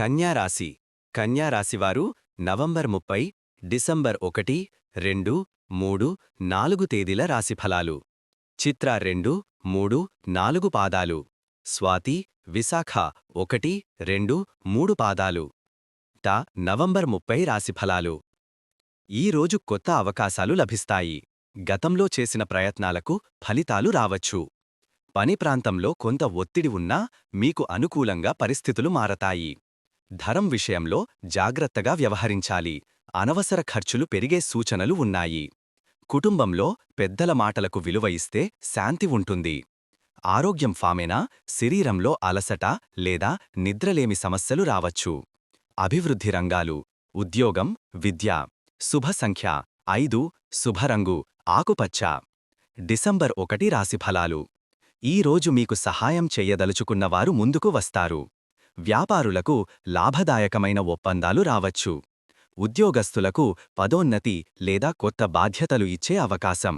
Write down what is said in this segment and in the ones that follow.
కన్యారాశి. కన్యారాశివారు నవంబర్ ముప్పై డిసెంబర్ ఒకటి రెండు మూడు నాలుగు తేదీల రాశిఫలాలు. చిత్ర రెండు మూడు నాలుగు పాదాలు. స్వాతి విశాఖ ఒకటి రెండు మూడు పాదాలు. ట నవంబర్ ముప్పై రాశిఫలాలు. ఈరోజు కొత్త అవకాశాలు లభిస్తాయి. గతంలో చేసిన ప్రయత్నాలకు ఫలితాలు రావచ్చు. పని ప్రాంతంలో కొంత ఒత్తిడి ఉన్నా మీకు అనుకూలంగా పరిస్థితులు మారతాయి. ధరం విషయంలో జాగ్రత్తగా వ్యవహరించాలి. అనవసర ఖర్చులు పెరిగే సూచనలు ఉన్నాయి. కుటుంబంలో పెద్దల మాటలకు విలువ ఇస్తే శాంతి ఉంటుంది. ఆరోగ్యం ఫామేనా? శరీరంలో అలసట లేదా నిద్రలేమి సమస్యలు రావచ్చు. అభివృద్ధి రంగాలు ఉద్యోగం విద్య శుభ సంఖ్య ఐదు శుభరంగు ఆకుపచ్చ. డిసెంబర్ ఒకటి రాశిఫలాలు ఈరోజు మీకు సహాయం చెయ్యదలుచుకున్నవారు ముందుకు వస్తారు. వ్యాపారులకు లాభదాయకమైన ఒప్పందాలు రావచ్చు. ఉద్యోగస్తులకు పదోన్నతి లేదా కొత్త బాధ్యతలు ఇచ్చే అవకాశం.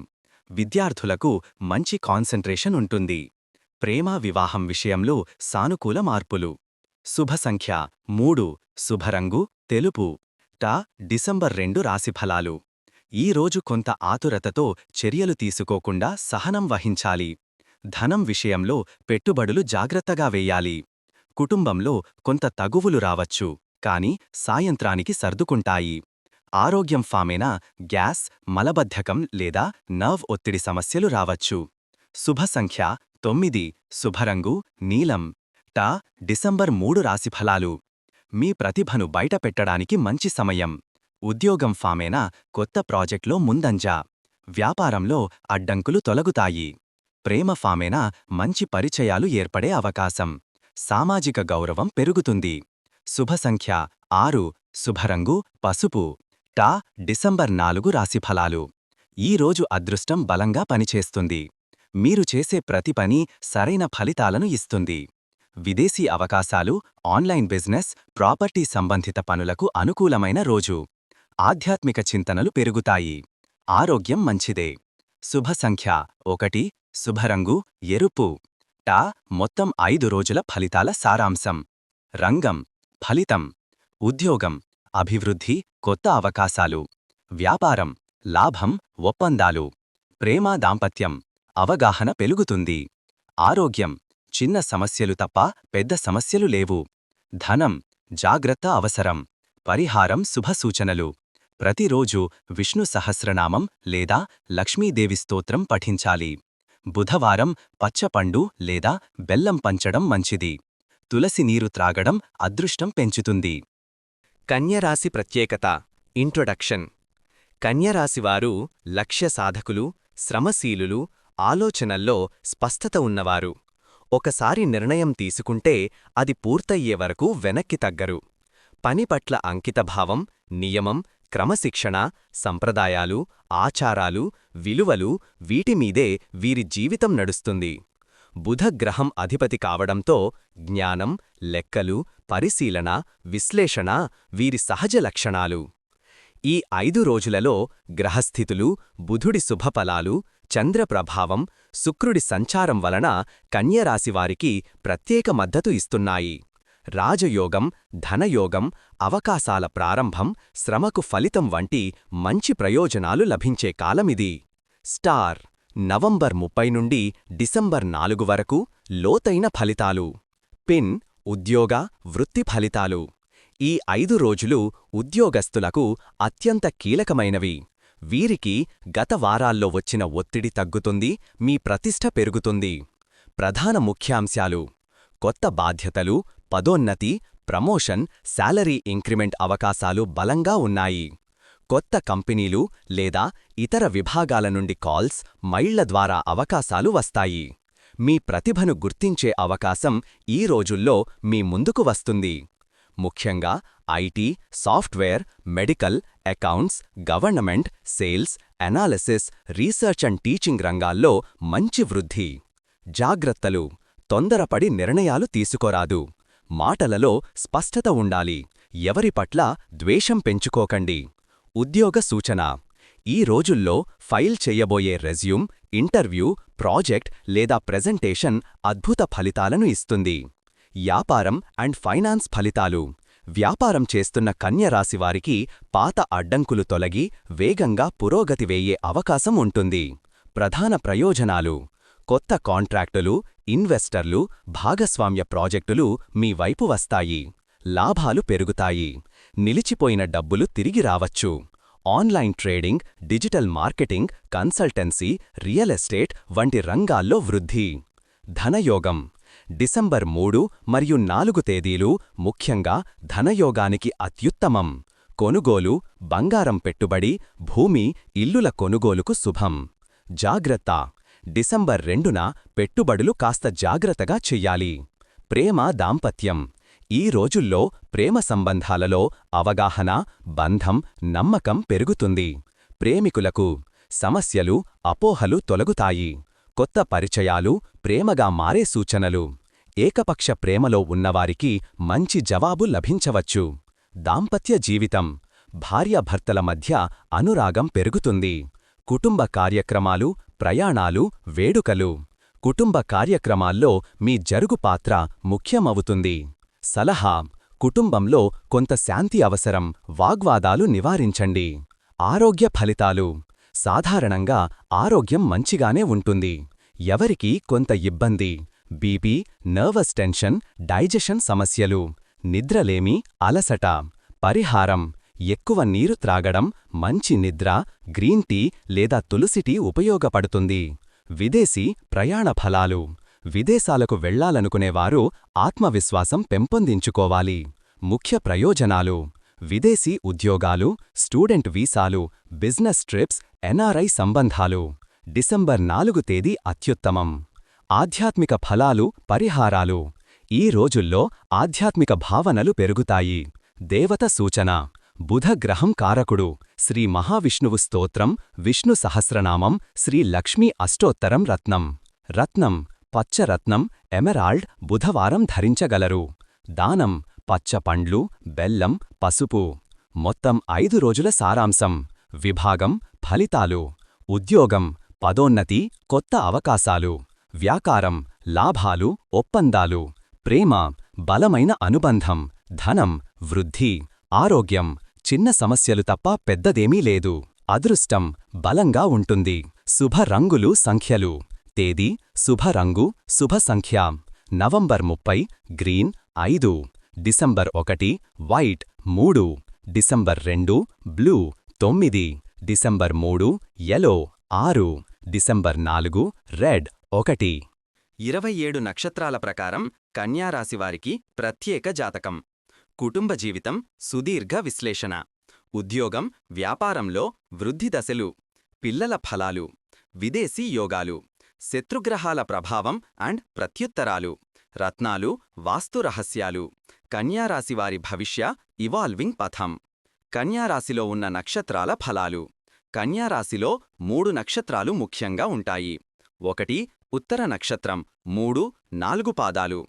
విద్యార్థులకు మంచి కాన్సంట్రేషన్ ఉంటుంది. ప్రేమ వివాహం విషయంలో సానుకూల మార్పులు. శుభసంఖ్య మూడు శుభరంగు తెలుపు. టా డిసెంబర్ రెండు రాశిఫలాలు. ఈ రోజు కొంత ఆతురతతో చర్యలు తీసుకోకుండా సహనం వహించాలి. ధనం విషయంలో పెట్టుబడులు జాగ్రత్తగా వేయాలి. కుటుంబంలో కొంత తగువులు రావచ్చు కాని సాయంత్రానికి సర్దుకుంటాయి. ఆరోగ్యం ఫామేనా గ్యాస్ మలబద్ధకం లేదా నర్వ్ ఒత్తిడి సమస్యలు రావచ్చు. శుభ సంఖ్య తొమ్మిది శుభరంగు నీలం. టా డిసెంబర్ మూడు రాశిఫలాలు మీ ప్రతిభను బయటపెట్టడానికి మంచి సమయం. ఉద్యోగం ఫామేనా కొత్త ప్రాజెక్ట్లో ముందంజా. వ్యాపారంలో అడ్డంకులు తొలగుతాయి. ప్రేమ ఫామేనా మంచి పరిచయాలు ఏర్పడే అవకాశం. సామాజిక గౌరవం పెరుగుతుంది. శుభ సంఖ్య ఆరు శుభరంగు పసుపు. టా డిసెంబర్ నాలుగు రాశిఫలాలు. ఈ రోజు అదృష్టం బలంగా పనిచేస్తుంది. మీరు చేసే ప్రతి పని సరైన ఫలితాలను ఇస్తుంది. విదేశీ అవకాశాలు ఆన్లైన్ బిజినెస్ ప్రాపర్టీ సంబంధిత పనులకు అనుకూలమైన రోజు. ఆధ్యాత్మిక చింతనలు పెరుగుతాయి. ఆరోగ్యం మంచిదే. శుభ సంఖ్య ఒకటి శుభరంగు ఎరుపు. టా మొత్తం ఐదు రోజుల ఫలితాల సారాంశం. రంగం ఫలితం ఉద్యోగం అభివృద్ధి కొత్త అవకాశాలు వ్యాపారం లాభం ఒప్పందాలు ప్రేమ దాంపత్యం అవగాహన పెరుగుతుంది. ఆరోగ్యం చిన్న సమస్యలు తప్ప పెద్ద సమస్యలు లేవు. ధనం జాగ్రత్త అవసరం. పరిహారం శుభసూచనలు ప్రతిరోజు విష్ణు సహస్రనామం లేదా లక్ష్మీదేవి స్తోత్రం పఠించాలి. బుధవారం పచ్చపండు లేదా బెల్లం పంచడం మంచిది. తులసి నీరు త్రాగడం అదృష్టం పెంచుతుంది. కన్యరాశి ప్రత్యేకత. ఇంట్రొడక్షన్. కన్యరాశివారు లక్ష్య సాధకులు శ్రమశీలులు ఆలోచనల్లో స్పష్టత ఉన్నవారు. ఒకసారి నిర్ణయం తీసుకుంటే అది పూర్తయ్యే వరకు వెనక్కి తగ్గరు. పని పట్ల అంకితభావం నియమం క్రమశిక్షణ సంప్రదాయాలు ఆచారాలు విలువలు వీటిమీదే వీరి జీవితం నడుస్తుంది. బుధగ్రహం అధిపతి కావడంతో జ్ఞానం లెక్కలు పరిశీలన విశ్లేషణ వీరి సహజ లక్షణాలు. ఈ ఐదు రోజులలో గ్రహస్థితులు బుధుడి శుభఫలాలు చంద్రప్రభావం శుక్రుడి సంచారం వలన కన్యరాశివారికి ప్రత్యేక మద్దతు ఇస్తున్నాయి. రాజయోగం ధనయోగం అవకాశాల ప్రారంభం శ్రమకు ఫలితం వంటి మంచి ప్రయోజనాలు లభించే కాలమిది. స్టార్ నవంబర్ ముప్పై నుండి డిసెంబర్ నాలుగు వరకు లోతైన ఫలితాలు. పిన్ ఉద్యోగ వృత్తి ఫలితాలు. ఈ ఐదు రోజులు ఉద్యోగస్తులకు అత్యంత కీలకమైనవి. వీరికి గత వారాల్లో వచ్చిన ఒత్తిడి తగ్గుతుంది మీ ప్రతిష్ఠ పెరుగుతుంది. ప్రధాన ముఖ్యాంశాలు. కొత్త బాధ్యతలు పదోన్నతి ప్రమోషన్ శాలరీ ఇంక్రిమెంట్ అవకాశాలు బలంగా ఉన్నాయి. కొత్త కంపెనీలు లేదా ఇతర విభాగాల నుండి కాల్స్ మైళ్ళ ద్వారా అవకాశాలు వస్తాయి. మీ ప్రతిభను గుర్తించే అవకాశం ఈ రోజుల్లో మీ ముందుకు వస్తుంది. ముఖ్యంగా IT software medical accounts government sales analysis research and teaching రంగాల్లో మంచి వృద్ధి. జాగ్రత్తలు తొందరపడి నిర్ణయాలు తీసుకోరాదు. మాటలలో స్పష్టత ఉండాలి. ఎవరి పట్ల ద్వేషం పెంచుకోకండి. ఉద్యోగ సూచన. ఈ రోజుల్లో ఫైల్ చేయబోయే రెజ్యూమ్ ఇంటర్వ్యూ ప్రాజెక్ట్ లేదా ప్రెజెంటేషన్ అద్భుత ఫలితాలను ఇస్తుంది. వ్యాపారం అండ్ ఫైనాన్స్ ఫలితాలు. వ్యాపారం చేస్తున్న కన్యరాశివారికి పాత అడ్డంకులు తొలగి వేగంగా పురోగతి వేయే అవకాశం ఉంటుంది. ప్రధాన ప్రయోజనాలు. కొత్త కాంట్రాక్టులు ఇన్వెస్టర్లు భాగస్వామ్య ప్రాజెక్టులు మీ వైపు వస్తాయి. లాభాలు పెరుగుతాయి. నిలిచిపోయిన డబ్బులు తిరిగి రావచ్చు. Online trading digital marketing consultancy real estate వంటి రంగాల్లో వృద్ధి. ధనయోగం. డిసెంబర్ మూడు మరియు నాలుగు తేదీలు ముఖ్యంగా ధనయోగానికి అత్యుత్తమం. కొనుగోలు బంగారం పెట్టుబడి భూమి ఇల్లుల కొనుగోలుకు శుభం. జాగ్రత్త. డిసెంబర్ రెండున పెట్టుబడులు కాస్త జాగ్రత్తగా చెయ్యాలి. ప్రేమ దాంపత్యం. ఈ రోజుల్లో ప్రేమ సంబంధాలలో అవగాహన బంధం నమ్మకం పెరుగుతుంది. ప్రేమికులకు సమస్యలు అపోహలు తొలగుతాయి. కొత్త పరిచయాలు ప్రేమగా మారే సూచనలు. ఏకపక్ష ప్రేమలో ఉన్నవారికి మంచి జవాబు లభించవచ్చు. దాంపత్య జీవితం. భార్యాభర్తల మధ్య అనురాగం పెరుగుతుంది. కుటుంబ కార్యక్రమాలు ప్రయాణాలు వేడుకలు కుటుంబ కార్యక్రమాల్లో మీ జరుగు పాత్ర ముఖ్యమవుతుంది. సలహా కుటుంబంలో కొంత శాంతి అవసరం వాగ్వాదాలు నివారించండి. ఆరోగ్య ఫలితాలు సాధారణంగా ఆరోగ్యం మంచిగానే ఉంటుంది. ఎవరికీ కొంత ఇబ్బంది బీపీ నర్వస్ టెన్షన్ డైజెషన్ సమస్యలు నిద్రలేమి అలసట పరిహారం ఎక్కువ నీరు త్రాగడం మంచి నిద్ర గ్రీన్ టీ లేదా తులసి టీ ఉపయోగపడుతుంది. విదేశీ ప్రయాణ ఫలాలు. విదేశాలకు వెళ్ళాలనుకునేవారు ఆత్మవిశ్వాసం పెంపొందించుకోవాలి. ముఖ్య ప్రయోజనాలు. విదేశీ ఉద్యోగాలు స్టూడెంట్ వీసాలు బిజినెస్ ట్రిప్స్ ఎన్ఆర్ఐ సంబంధాలు. డిసెంబర్ నాలుగు తేదీ అత్యుత్తమం. ఆధ్యాత్మిక ఫలాలు పరిహారాలు. ఈ రోజుల్లో ఆధ్యాత్మిక భావనలు పెరుగుతాయి. దేవత సూచన. బుధ గ్రహం కారకుడు. శ్రీ మహావిష్ణువు స్తోత్రం విష్ణు సహస్రనామం శ్రీ లక్ష్మీ అష్టోత్తరం రత్నం. రత్నం పచ్చరత్నం ఎమెరాల్డ్ బుధవారం ధరించగలరు. దానం పచ్చ పండ్లు బెల్లం పసుపు. మొత్తం ఐదు రోజుల సారాంశం. విభాగం ఫలితాలు. ఉద్యోగం పదోన్నతి కొత్త అవకాశాలు. వ్యాకారం లాభాలు ఒప్పందాలు. ప్రేమ బలమైన అనుబంధం. ధనం వృద్ధి. ఆరోగ్యం చిన్న సమస్యలు తప్ప పెద్దదేమీ లేదు. అదృష్టం బలంగా ఉంటుంది. శుభ రంగులు సంఖ్యలు. తేదీ శుభ రంగు శుభ సంఖ్య. నవంబర్ ముప్పై గ్రీన్ ఐదు. డిసెంబర్ ఒకటి వైట్ మూడు. డిసెంబర్ రెండు బ్లూ తొమ్మిది. డిసెంబర్ మూడు ఎలో ఆరు. డిసెంబర్ నాలుగు రెడ్ ఒకటి. ఇరవై ఏడు నక్షత్రాల ప్రకారం కన్యారాశివారికి ప్రత్యేక జాతకం. కుటుంబ జీవితం సుదీర్ఘ విశ్లేషణ. ఉద్యోగం వ్యాపారంలో వృద్ధి దశలు. పిల్లల ఫలాలు. విదేశీ యోగాలు. శత్రుగ్రహాల ప్రభావం అండ్ ప్రత్యుత్తరాలు. రత్నాలు వాస్తు రహస్యాలు. కన్యారాశివారి భవిష్య ఇవాల్వింగ్ పథం. కన్యారాశిలో ఉన్న నక్షత్రాల ఫలాలు. కన్యారాశిలో మూడు నక్షత్రాలు ముఖ్యంగా ఉంటాయి. ఒకటి ఉత్తర నక్షత్రం. మూడు నాలుగు పాదాలు.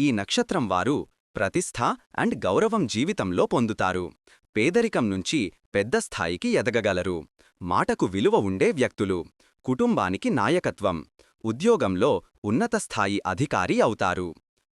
ఈ నక్షత్రం వారు ప్రతిష్ట అండ్ గౌరవం జీవితంలో పొందుతారు. పేదరికం నుంచి పెద్ద స్థాయికి ఎదగగలరు. మాటకు విలువ ఉండే వ్యక్తులు. కుటుంబానికి నాయకత్వం. ఉద్యోగంలో ఉన్నత స్థాయి అధికారి అవుతారు.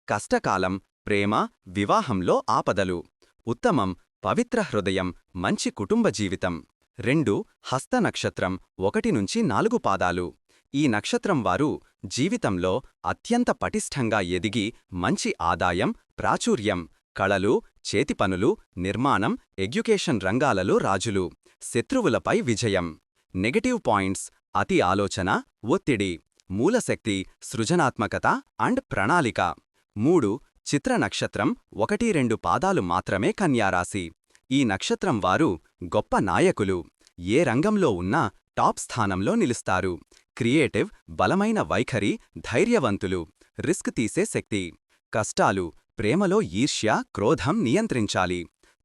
కష్టకాలం ప్రేమ వివాహంలో ఆపదలు. ఉత్తమం పవిత్ర హృదయం మంచి కుటుంబ జీవితం. రెండు హస్త నక్షత్రం ఒకటి నుంచి నాలుగు పాదాలు. ఈ నక్షత్రం వారు జీవితంలో అత్యంత పటిష్టంగా ఎదిగి మంచి ఆదాయం ప్రాచుర్యం కళలు చేతిపనులు నిర్మాణం ఎడ్యుకేషన్ రంగాలలో రాజులు శత్రువులపై విజయం. నెగటివ్ పాయింట్స్ అతి ఆలోచన ఒత్తిడి మూలశక్తి సృజనాత్మకత అండ్ ప్రణాళిక. మూడు చిత్ర నక్షత్రం ఒకటి రెండు పాదాలు మాత్రమే కన్యారాశి. ఈ నక్షత్రం వారు గొప్ప నాయకులు. ఏ రంగంలో ఉన్నా టాప్ స్థానంలో నిలుస్తారు. క్రియేటివ్ బలమైన వైఖరి ధైర్యవంతులు రిస్క్ తీసే శక్తి. కష్టాలు ప్రేమలో ఈర్ష్య క్రోధం నియంత్రించాలి.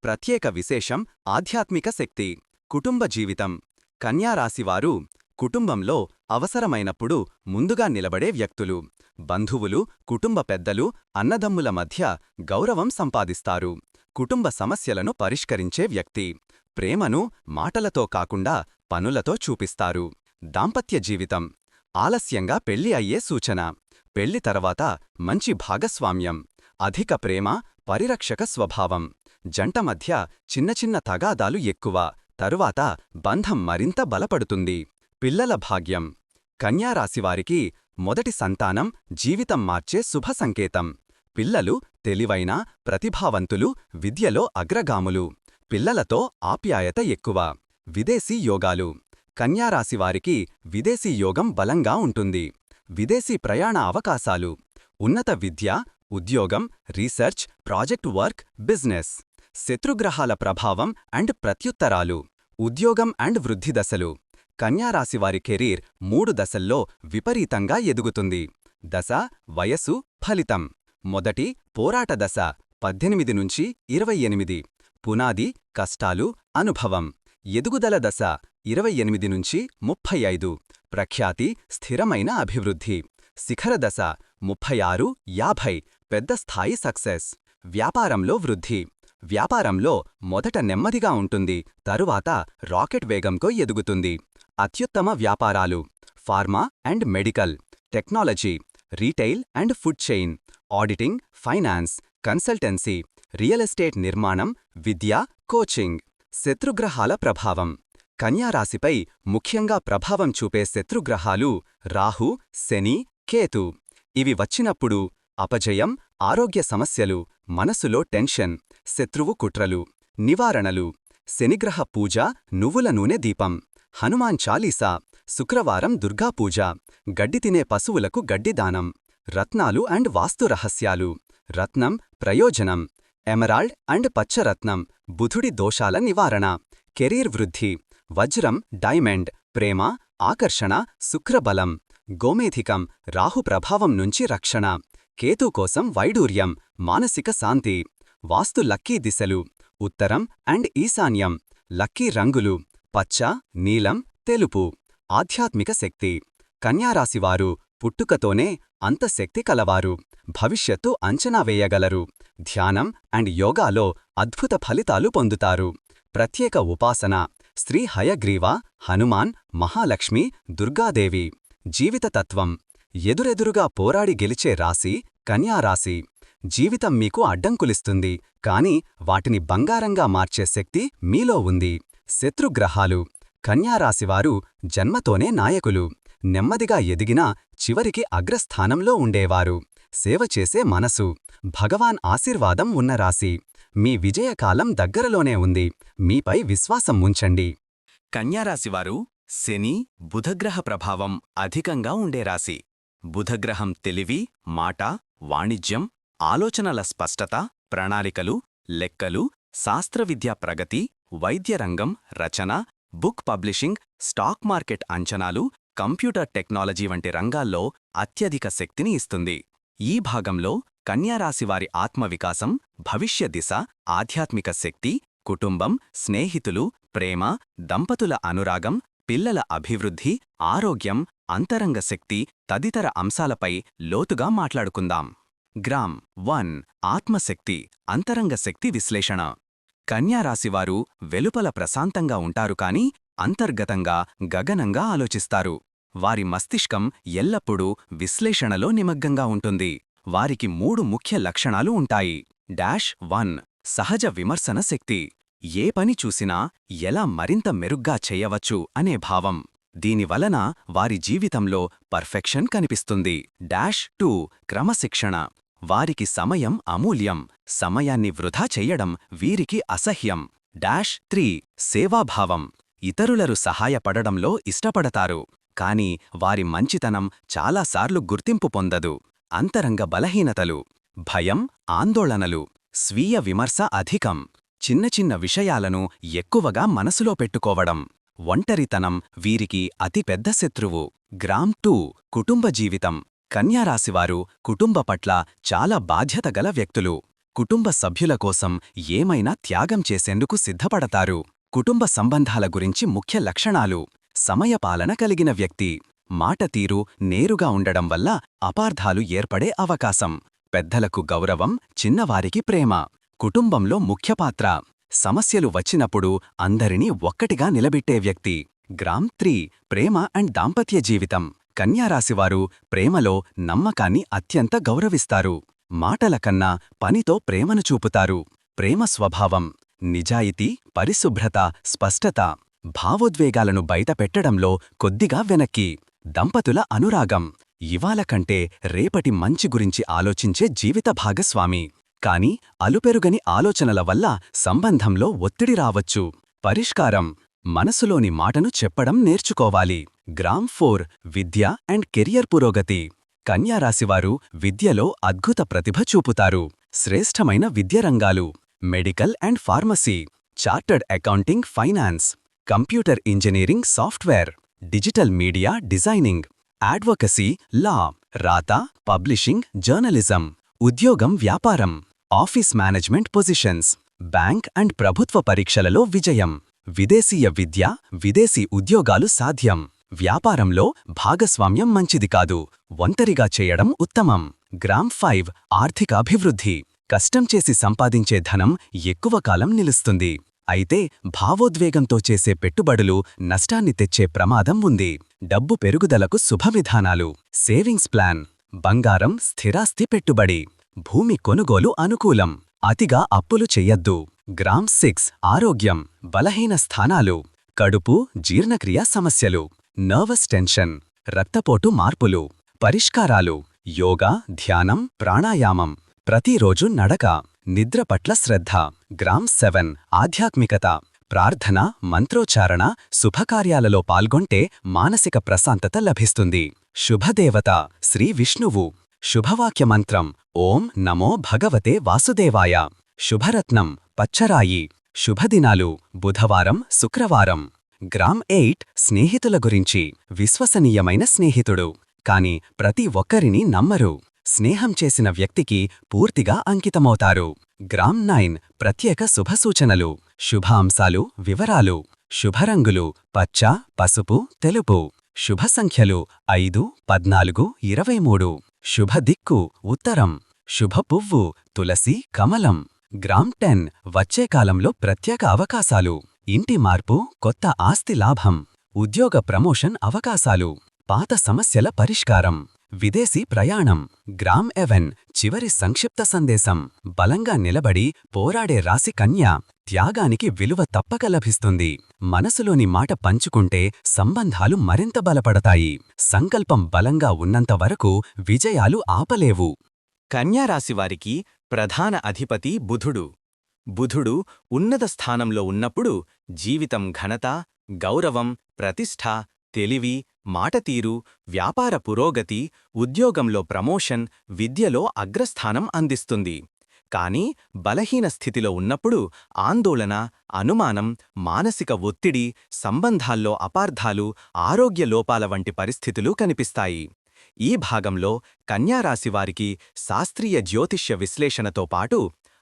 ప్రత్యేక విశేషం ఆధ్యాత్మిక శక్తి. కుటుంబ జీవితం. కన్యారాశివారు కుటుంబంలో అవసరమైనప్పుడు ముందుగా నిలబడే వ్యక్తులు. బంధువులు కుటుంబ పెద్దలు అన్నదమ్ముల మధ్య గౌరవం సంపాదిస్తారు. కుటుంబ సమస్యలను పరిష్కరించే వ్యక్తి. ప్రేమను మాటలతో కాకుండా పనులతో చూపిస్తారు. దాంపత్య జీవితం ఆలస్యంగా పెళ్ళి అయ్యే సూచన పెళ్ళి తర్వాత మంచి భాగస్వామ్యం అధిక ప్రేమ పరిరక్షక స్వభావం జంట మధ్య చిన్న చిన్న తగాదాలు ఎక్కువ తరువాత బంధం మరింత బలపడుతుంది. పిల్లల భాగ్యం కన్యారాశివారికి మొదటి సంతానం జీవితం మార్చే శుభ సంకేతం. పిల్లలు తెలివైన ప్రతిభావంతులు విద్యలో అగ్రగాములు పిల్లలతో ఆప్యాయత ఎక్కువ. విదేశీ యోగాలు కన్యారాశివారికి విదేశీ యోగం బలంగా ఉంటుంది. విదేశీ ప్రయాణ అవకాశాలు ఉన్నత విద్య ఉద్యోగం రీసెర్చ్ ప్రాజెక్ట్ వర్క్ బిజినెస్ శత్రుగ్రహాల ప్రభావం అండ్ ప్రత్యుత్తరాలు ఉద్యోగం అండ్ వృద్ధి దశలు. కన్యారాశివారి కెరీర్ మూడు దశల్లో విపరీతంగా ఎదుగుతుంది. దశ వయస్సు ఫలితం. మొదటి పోరాట దశ పద్దెనిమిది నుంచి ఇరవై ఎనిమిది. పునాది కష్టాలు అనుభవం. ఎదుగుదల దశ ఇరవై ఎనిమిది నుంచి ముప్పై ఐదు. ప్రఖ్యాతి స్థిరమైన అభివృద్ధి. శిఖర దశ ముప్పై ఆరు యాభై. పెద్ద స్థాయి సక్సెస్. వ్యాపారంలో వృద్ధి. వ్యాపారంలో మొదట నెమ్మదిగా ఉంటుంది. తరువాత రాకెట్ వేగంకు ఎదుగుతుంది. అత్యుత్తమ వ్యాపారాలు. Pharma and medical. Technology. Retail and food chain. Auditing finance consultancy. Real estate నిర్మాణం విద్య కోచింగ్. శత్రుగ్రహాల ప్రభావం. కన్యారాశిపై ముఖ్యంగా ప్రభావం చూపే శత్రుగ్రహాలు రాహు శని కేతు. ఇవి వచ్చినప్పుడు అపజయం ఆరోగ్య సమస్యలు మనసులో టెన్షన్ శత్రువు కుట్రలు నివారణలు శనిగ్రహ పూజ నువ్వుల నూనె దీపం హనుమాన్ చాలీసా శుక్రవారం దుర్గాపూజ గడ్డి తినే పశువులకు గడ్డిదానం రత్నాలు అండ్ వాస్తు రహస్యాలు రత్నం ప్రయోజనం ఎమరాల్డ్ అండ్ పచ్చరత్నం బుధుడి దోషాల నివారణ కెరీర్ వృద్ధి వజ్రం డైమండ్ ప్రేమ ఆకర్షణ శుక్రబలం గోమేధికం రాహు ప్రభావం నుంచి రక్షణ కేతు కోసం వైడూర్యం మానసిక శాంతి వాస్తు లక్కీ దిశలు ఉత్తరం అండ్ ఈశాన్యం లక్కీ రంగులు పచ్చ నీలం తెలుపు ఆధ్యాత్మిక శక్తి కన్యారాశివారు పుట్టుకతోనే అంత శక్తి కలవారు భవిష్యత్తు అంచనా వేయగలరు ధ్యానం అండ్ యోగాలో అద్భుత ఫలితాలు పొందుతారు ప్రత్యేక ఉపాసన శ్రీ హయగ్రీవ హనుమాన్ మహాలక్ష్మి దుర్గాదేవి. జీవితతత్వం. ఎదురెదురుగా పోరాడి గెలిచే రాశి కన్యారాశి జీవితం మీకు అడ్డంకులిస్తుంది కాని వాటిని బంగారంగా మార్చే శక్తి మీలో ఉంది. శత్రుగ్రహాలు. కన్యారాశివారు జన్మతోనే నాయకులు. నెమ్మదిగా ఎదిగినా చివరికి అగ్రస్థానంలో ఉండేవారు. సేవ చేసే మనసు. భగవాన్ ఆశీర్వాదం ఉన్న రాశి. మీ విజయకాలం దగ్గరలోనే ఉంది. మీపై విశ్వాసం ఉంచండి. కన్యారాశివారు శని బుధగ్రహ ప్రభావం అధికంగా ఉండే రాశి. బుధగ్రహం తెలివి మాట వాణిజ్యం ఆలోచనల స్పష్టత ప్రణాళికలు లెక్కలు శాస్త్రవిద్యా ప్రగతి వైద్యరంగం రచన బుక్ పబ్లిషింగ్ స్టాక్ మార్కెట్ అంచనాలు కంప్యూటర్ టెక్నాలజీ వంటి రంగాల్లో అత్యధిక శక్తిని ఇస్తుంది. ఈ భాగంలో కన్యారాశివారి ఆత్మవికాసం భవిష్య దిశ ఆధ్యాత్మిక శక్తి కుటుంబం స్నేహితులు ప్రేమ దంపతుల అనురాగం పిల్లల అభివృద్ధి ఆరోగ్యం అంతరంగ శక్తి తదితర అంశాలపై లోతుగా మాట్లాడుకుందాం. గ్రామ్ వన్ ఆత్మశక్తి అంతరంగ శక్తి విశ్లేషణ. కన్యారాశివారు వెలుపల ప్రశాంతంగా ఉంటారు కాని అంతర్గతంగా గగనంగా ఆలోచిస్తారు. వారి మస్తిష్కం ఎల్లప్పుడూ విశ్లేషణలో నిమగ్నంగా ఉంటుంది. వారికి మూడు ముఖ్య లక్షణాలు ఉంటాయి. డాష్ వన్ సహజ విమర్శన శక్తి. ఏ పని చూసినా ఎలా మరింత మెరుగ్గా చెయ్యవచ్చు అనే భావం. దీనివలన వారి జీవితంలో పర్ఫెక్షన్ కనిపిస్తుంది. డాష్ టూ క్రమశిక్షణ. వారికి సమయం అమూల్యం. సమయాన్ని వృధా చెయ్యడం వీరికి అసహ్యం. Dash three సేవాభావం. ఇతరులరు సహాయపడడంలో ఇష్టపడతారు. కాని వారి మంచితనం చాలాసార్లు గుర్తింపు పొందదు. అంతరంగ బలహీనతలు భయం ఆందోళనలు స్వీయ విమర్శ అధికం చిన్న చిన్న విషయాలను ఎక్కువగా మనసులో పెట్టుకోవడం ఒంటరితనం వీరికి అతిపెద్ద శత్రువు. గ్రామ్ టూ కుటుంబ జీవితం. కన్యారాశివారు కుటుంబ పట్ల చాలా బాధ్యతగల వ్యక్తులు. కుటుంబ సభ్యుల కోసం ఏమైనా త్యాగం చేసేందుకు సిద్ధపడతారు. కుటుంబ సంబంధాల గురించి ముఖ్య లక్షణాలు. సమయపాలన కలిగిన వ్యక్తి. మాట తీరు నేరుగా ఉండడం వల్ల అపార్థాలు ఏర్పడే అవకాశం. పెద్దలకు గౌరవం చిన్నవారికి ప్రేమ. కుటుంబంలో ముఖ్యపాత్ర. సమస్యలు వచ్చినప్పుడు అందరినీ ఒక్కటిగా నిలబెట్టే వ్యక్తి. గ్రామ్ త్రీ ప్రేమ అండ్ దాంపత్య జీవితం. కన్యారాశివారు ప్రేమలో నమ్మకాన్ని అత్యంత గౌరవిస్తారు. మాటల కన్నా పనితో ప్రేమను చూపుతారు. ప్రేమ స్వభావం నిజాయితీ పరిశుభ్రత స్పష్టత భావోద్వేగాలను బయటపెట్టడంలో కొద్దిగా వెనక్కి. దంపతుల అనురాగం. ఇవాళ కంటే రేపటి మంచి గురించి ఆలోచించే జీవిత భాగస్వామి. కాని అలుపెరుగని ఆలోచనల వల్ల సంబంధంలో ఒత్తిడి రావచ్చు. పరిష్కారం. మనసులోని మాటను చెప్పడం నేర్చుకోవాలి. గ్రామ్ ఫోర్ విద్య అండ్ కెరియర్ పురోగతి. కన్యారాశివారు విద్యలో అద్భుత ప్రతిభ చూపుతారు. శ్రేష్టమైన విద్య రంగాలు medical and pharmacy. Chartered accounting finance. Computer engineering software. Digital media designing advocacy law రాత పబ్లిషింగ్ జర్నలిజం ఉద్యోగం వ్యాపారం office management positions bank and ప్రభుత్వ పరీక్షలలో విజయం విదేశీయ విద్య విదేశీ ఉద్యోగాలు సాధ్యం వ్యాపారంలో భాగస్వామ్యం మంచిది కాదు ఒంటరిగా చేయడం ఉత్తమం గ్రామ్ ఫైవ్ ఆర్థిక అభివృద్ధి కష్టం చేసి సంపాదించే ధనం ఎక్కువ కాలం నిలుస్తుంది. అయితే భావోద్వేగంతో చేసే పెట్టుబడులు నష్టాన్ని తెచ్చే ప్రమాదం ఉంది. డబ్బు పెరుగుదలకు శుభవిధానాలు. Savings plan. బంగారం స్థిరాస్తి పెట్టుబడి. భూమి కొనుగోలు అనుకూలం. అతిగా అప్పులు చెయ్యొద్దు. గ్రామ్ సిక్స్ ఆరోగ్యం. బలహీన స్థానాలు. కడుపు జీర్ణక్రియ సమస్యలు. Nervous tension. రక్తపోటు మార్పులు. పరిష్కారాలు. యోగా ధ్యానం ప్రాణాయామం. ప్రతిరోజు నడక. నిద్ర పట్ల శ్రద్ధ. Gram seven. ఆధ్యాత్మికత. ప్రార్థన మంత్రోచ్చారణ శుభకార్యాలలో పాల్గొంటే మానసిక ప్రశాంతత లభిస్తుంది. శుభదేవత. శ్రీ విష్ణువు. శుభవాక్యమంత్రం ఓం నమో భగవతే వాసుదేవాయ. శుభరత్నం. పచ్చరాయి. శుభదినాలు. బుధవారం శుక్రవారం. Gram eight. స్నేహితుల గురించి. విశ్వసనీయమైన స్నేహితుడు. కాని ప్రతి ఒక్కరిని నమ్మరు. స్నేహం చేసిన వ్యక్తికి పూర్తిగా అంకితమవుతారు. గ్రామ్ నైన్ ప్రత్యేక శుభసూచనలు. శుభాంశాలు వివరాలు. శుభరంగులు పచ్చ పసుపు తెలుపు. శుభ సంఖ్యలు ఐదు పద్నాలుగు ఇరవై మూడు శుభ దిక్కు ఉత్తరం. శుభ పువ్వు తులసి కమలం. గ్రామ్ టెన్ వచ్చే కాలంలో ప్రత్యేక అవకాశాలు. ఇంటి మార్పు కొత్త ఆస్తి లాభం. ఉద్యోగ ప్రమోషన్ అవకాశాలు. పాత సమస్యల పరిష్కారం. విదేశీ ప్రయాణం గ్రామ్ ఎవెన్ చివరి సంక్షిప్త సందేశం బలంగా నిలబడి పోరాడే రాశి కన్య త్యాగానికి విలువ తప్పక లభిస్తుంది. మనసులోని మాట పంచుకుంటే సంబంధాలు మరింత బలపడతాయి. సంకల్పం బలంగా ఉన్నంత వరకు విజయాలు ఆపలేవు. కన్యారాశివారికి ప్రధాన అధిపతి బుధుడు. బుధుడు ఉన్నత స్థానంలో ఉన్నప్పుడు జీవితం ఘనత గౌరవం ప్రతిష్ఠ తెలివి మాటతీరు వ్యాపార పురోగతి ఉద్యోగంలో ప్రమోషన్ విద్యలో అగ్రస్థానం అందిస్తుంది. కానీ బలహీన స్థితిలో ఉన్నప్పుడు ఆందోళన అనుమానం మానసిక ఒత్తిడి సంబంధాల్లో అపార్థాలు ఆరోగ్య లోపాల వంటి పరిస్థితులు కనిపిస్తాయి. ఈ భాగంలో కన్యారాశివారికి శాస్త్రీయ జ్యోతిష్య విశ్లేషణతో పాటు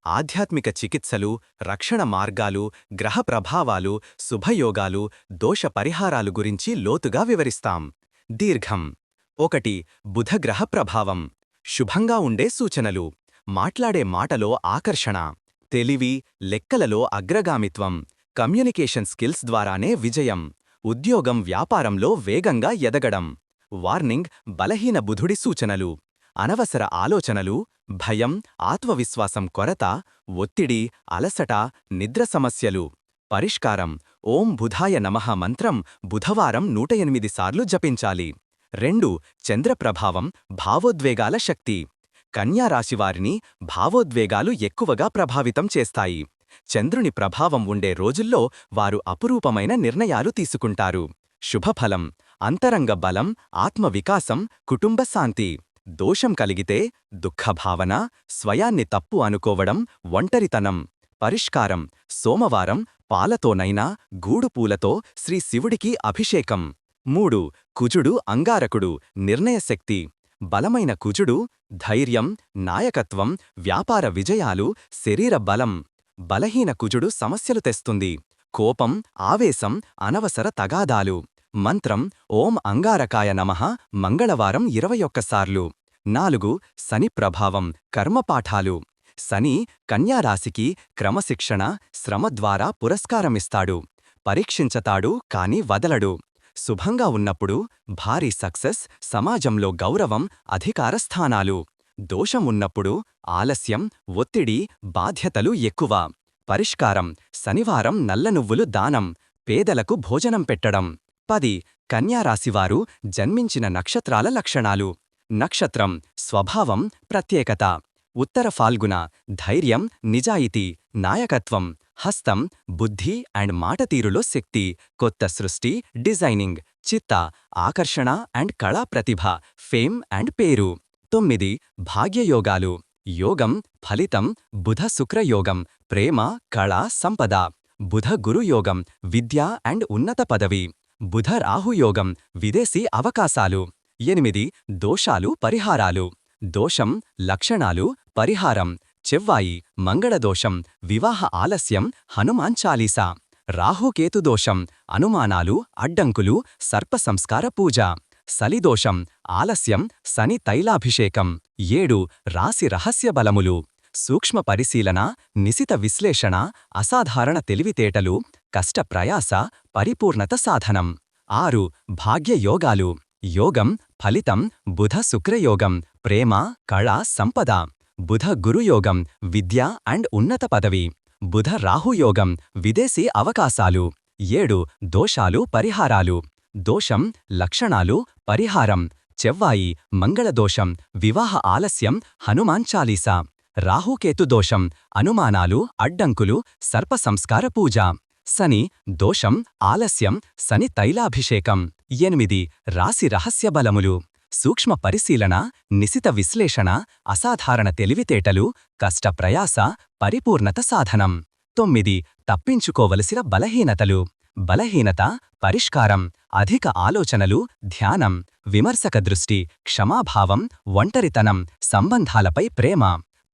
ఆధ్యాత్మిక చికిత్సలు రక్షణ మార్గాలు గ్రహ ప్రభావాలు శుభయోగాలు దోష పరిహారాలు గురించి లోతుగా వివరిస్తాం. దీర్ఘం. ఒకటి బుధగ్రహ ప్రభావం. శుభంగా ఉండే సూచనలు. మాట్లాడే మాటలో ఆకర్షణ. తెలివి లెక్కలలో అగ్రగామిత్వం. కమ్యూనికేషన్ స్కిల్స్ ద్వారానే విజయం. ఉద్యోగం వ్యాపారంలో వేగంగా ఎదగడం. వార్నింగ్ బలహీన బుధుడి సూచనలు. అనవసర ఆలోచనలు భయం ఆత్మవిశ్వాసం కొరత ఒత్తిడి అలసట నిద్ర సమస్యలు. పరిష్కారం ఓం బుధాయ నమః మంత్రం బుధవారం నూట ఎనిమిది సార్లు జపించాలి. రెండు చంద్రప్రభావం భావోద్వేగాల శక్తి. కన్యారాశివారిని భావోద్వేగాలు ఎక్కువగా ప్రభావితం చేస్తాయి. చంద్రుని ప్రభావం ఉండే రోజుల్లో వారు అపురూపమైన నిర్ణయాలు తీసుకుంటారు. శుభఫలం అంతరంగ బలం ఆత్మవికాసం కుటుంబ శాంతి. దోషం కలిగితే దుఃఖభావన స్వయాన్ని తప్పు అనుకోవడం ఒంటరితనం పరిష్కారం సోమవారం పాలతోనైనా గూడుపూలతో శ్రీ శివుడికి అభిషేకం. మూడు కుజుడు అంగారకుడు నిర్ణయశక్తి. బలమైన కుజుడు ధైర్యం నాయకత్వం వ్యాపార విజయాలు శరీర బలం. బలహీన కుజుడు సమస్యలు తెస్తుంది. కోపం ఆవేశం అనవసర తగాదాలు. మంత్రం ఓం అంగారకాయ నమః మంగళవారం ఇరవై ఒక్కసార్లు. నాలుగు శని ప్రభావం కర్మపాఠాలు. శని కన్యారాశికి క్రమశిక్షణ శ్రమ ద్వారా పురస్కారమిస్తాడు. పరీక్షించతాడు కాని వదలడు. శుభంగా ఉన్నప్పుడు భారీ సక్సెస్ సమాజంలో గౌరవం అధికార స్థానాలు దోషం ఉన్నప్పుడు ఆలస్యం ఒత్తిడి బాధ్యతలు ఎక్కువ. పరిష్కారం శనివారం నల్ల నువ్వులు దానం పేదలకు భోజనం పెట్టడం. పది కన్యారాశివారు జన్మించిన నక్షత్రాల లక్షణాలు. నక్షత్రం స్వభావం ప్రత్యేకత. ఉత్తర ఫాల్గుణ ధైర్యం నిజాయితీ నాయకత్వం హస్తం బుద్ధి అండ్ మాటతీరులో శక్తి కొత్త సృష్టి డిజైనింగ్ చిత్త ఆకర్షణ అండ్ కళా ప్రతిభ ఫేమ్ అండ్ పేరు. తొమ్మిది భాగ్యయోగాలు. యోగం ఫలితం బుధ శుక్రయోగం ప్రేమ కళ సంపద. బుధ గురుయోగం విద్య అండ్ ఉన్నత పదవి. బుధ రాహుయోగం విదేశీ అవకాశాలు. ఎనిమిది దోషాలు పరిహారాలు. దోషం లక్షణాలు పరిహారం. చెవ్వాయి మంగళదోషం వివాహ ఆలస్యం హనుమాన్ చాలీసా. రాహుకేతుదోషం అనుమానాలు అడ్డంకులు సర్పసంస్కార పూజ. సలిదోషం ఆలస్యం శని తైలాభిషేకం. ఏడు రాశి రహస్య బలములు. సూక్ష్మ పరిశీలన నిశిత విశ్లేషణ అసాధారణ తెలివితేటలు కష్టప్రయాస పరిపూర్ణత సాధనం. ఆరు భాగ్యయోగాలు. యోగం ఫలితం బుధ శుక్రయోగం ప్రేమ కళ సంపద. బుధ గురుయోగం విద్య అండ్ ఉన్నత పదవి. బుధ రాహుయోగం విదేశీ అవకాశాలు. ఏడు దోషాలు పరిహారాలు. దోషం లక్షణాలు పరిహారం. చెవ్వాయి మంగళదోషం వివాహ ఆలస్యం హనుమాన్ చాలీసా. రాహుకేతు దోషం అనుమానాలు అడ్డంకులు సర్పసంస్కార పూజ. శని దోషం ఆలస్యం శని తైలాభిషేకం. ఎనిమిది రాశి రహస్య బలములు. సూక్ష్మ పరిశీలన నిశిత విశ్లేషణ అసాధారణ తెలివితేటలు కష్టప్రయాస పరిపూర్ణత సాధనం. తొమ్మిది తప్పించుకోవలసిన బలహీనతలు. బలహీనత పరిష్కారం అధిక ఆలోచనలు ధ్యానం విమర్శక దృష్టి క్షమాభావం ఒంటరితనం సంబంధాలపై ప్రేమ.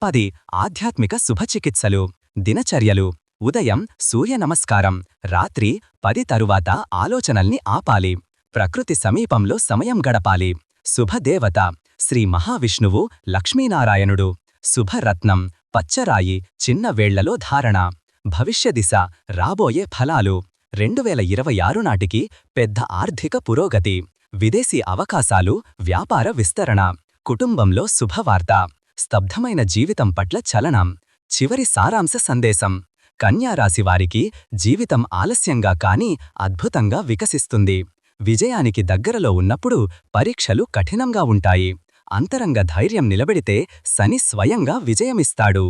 పది ఆధ్యాత్మిక శుభచికిత్సలు దినచర్యలు. ఉదయం సూర్య నమస్కారం రాత్రి పది తరువాత ఆలోచనల్ని ఆపాలి. ప్రకృతి సమీపంలో సమయం గడపాలి. శుభదేవత శ్రీ మహావిష్ణువు లక్ష్మీనారాయణుడు. శుభరత్నం పచ్చరాయి చిన్న వేళ్ళలో ధారణ. భవిష్యదిశ రాబోయే ఫలాలు. రెండువేల ఇరవై ఆరు నాటికి పెద్ద ఆర్థిక పురోగతి. విదేశీ అవకాశాలు వ్యాపార విస్తరణ. కుటుంబంలో శుభవార్త. స్తబ్ధమైన జీవితం పట్ల చలనం. చివరి సారాంశ సందేశం. కన్యారాశివారికి జీవితం ఆలస్యంగా కాని అద్భుతంగా వికసిస్తుంది. విజయానికి దగ్గరలో ఉన్నప్పుడు పరీక్షలు కఠినంగా ఉంటాయి. అంతరంగ ధైర్యం నిలబెడితే శని స్వయంగా విజయమిస్తాడు.